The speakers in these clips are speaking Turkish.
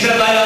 said that.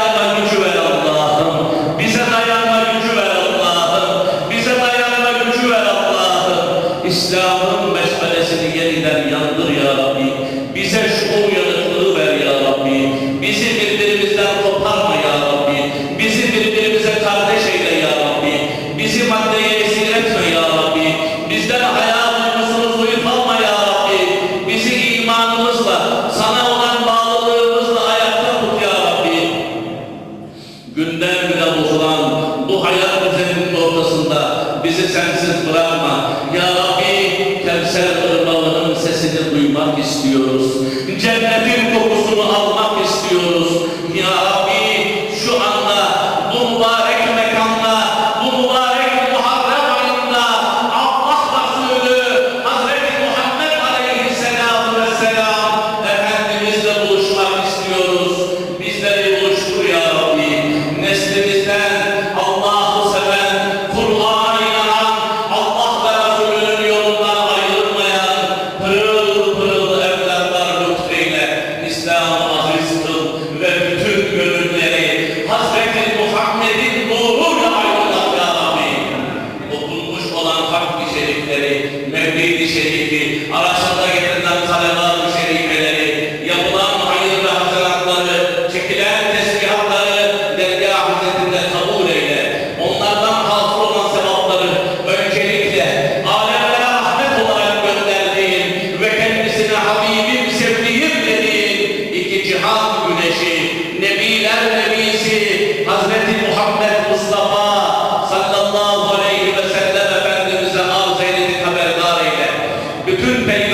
İstiyoruz. Cennetin Bütün peygamberlerin,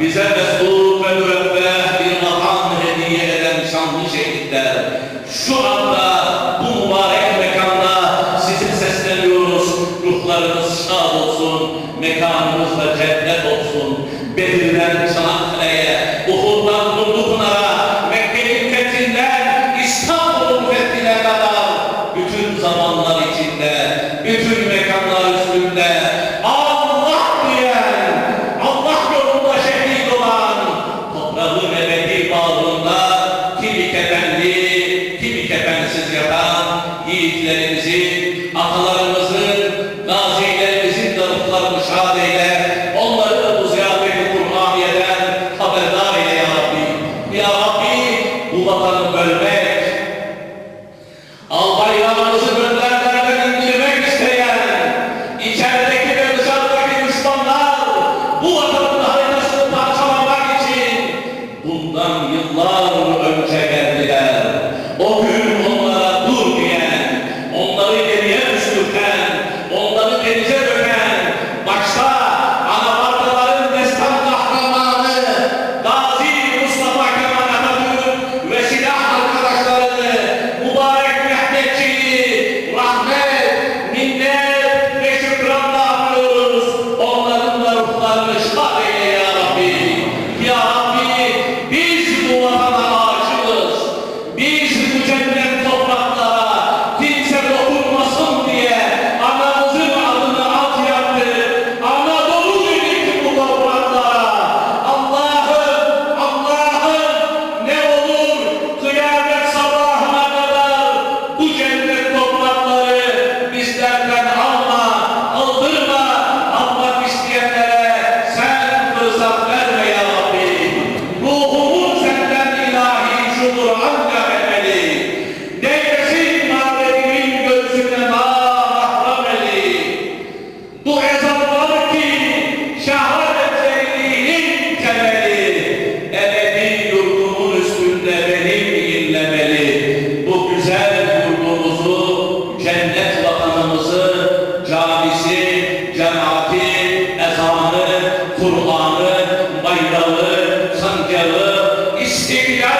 bize mesut ve yiğitlerimizin, Syria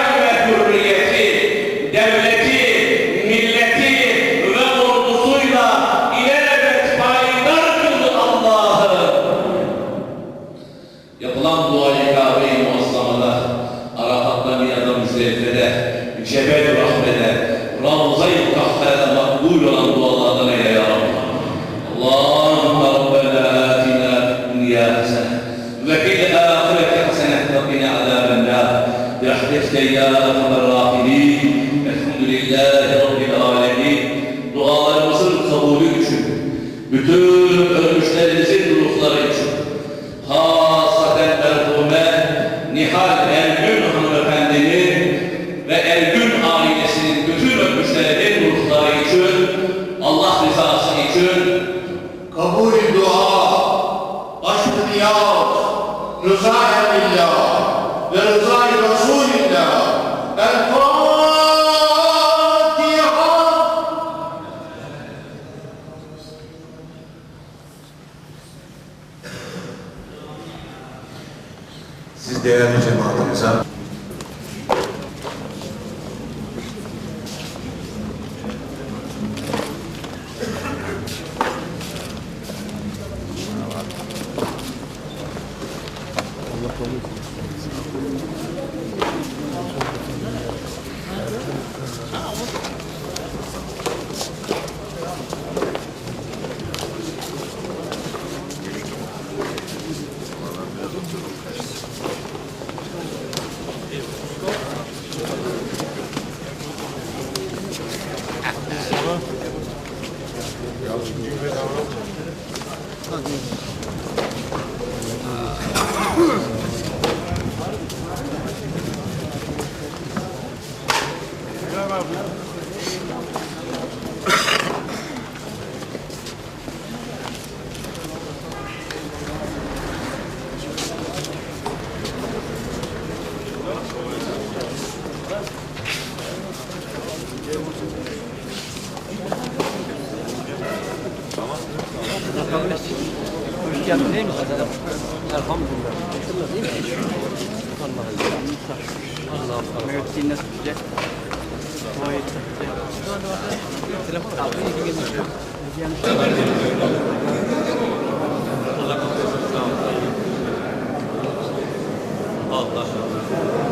bütün ölmüşlerimizin ruhları için, sozinho. Allah Allah.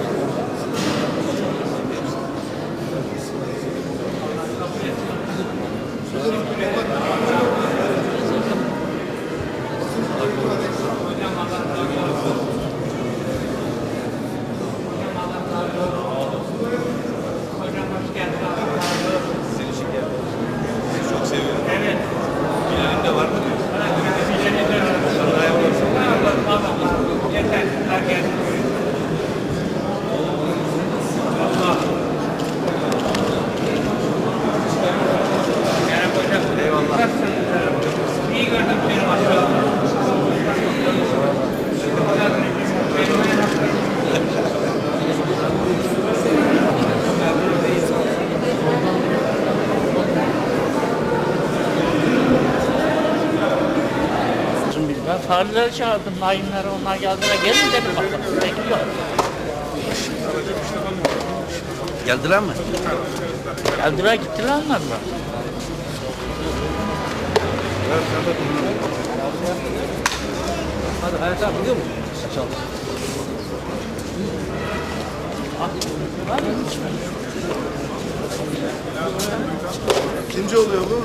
Fareleri çağırdım, naimleri onlar geldiler. Gelin dedim bakalım. Bekliyor. Geldiler mi? Geldiler gittiler onlar da. Hadi Hayat abi biliyor musun? Kimci oluyor bu?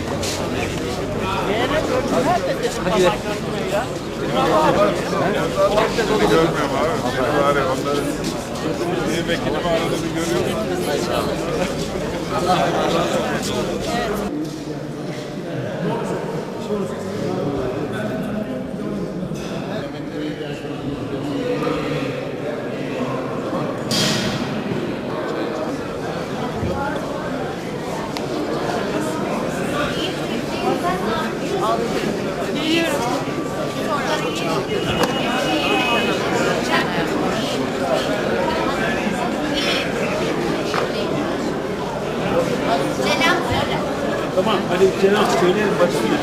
Hadi ya. Seni görmüyorum abi. Seni var ya onları. Benim ekibimi arada bir görüyorum. Selam Tamam hadi selam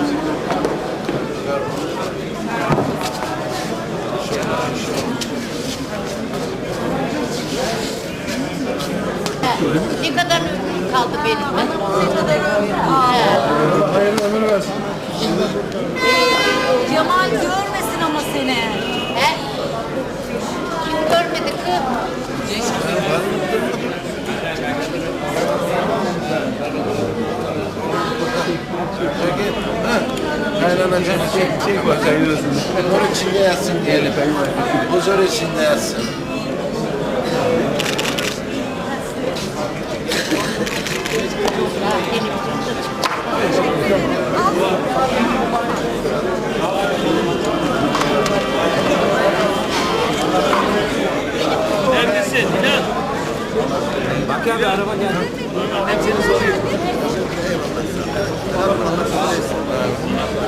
çek, çek bakayım. Huzur içinde yatsın diyelim. Huzur içinde yatsın. Neredesin? İnan. Bak abi araba geldi. Ver onu.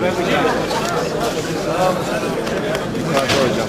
Yukarıda hocam.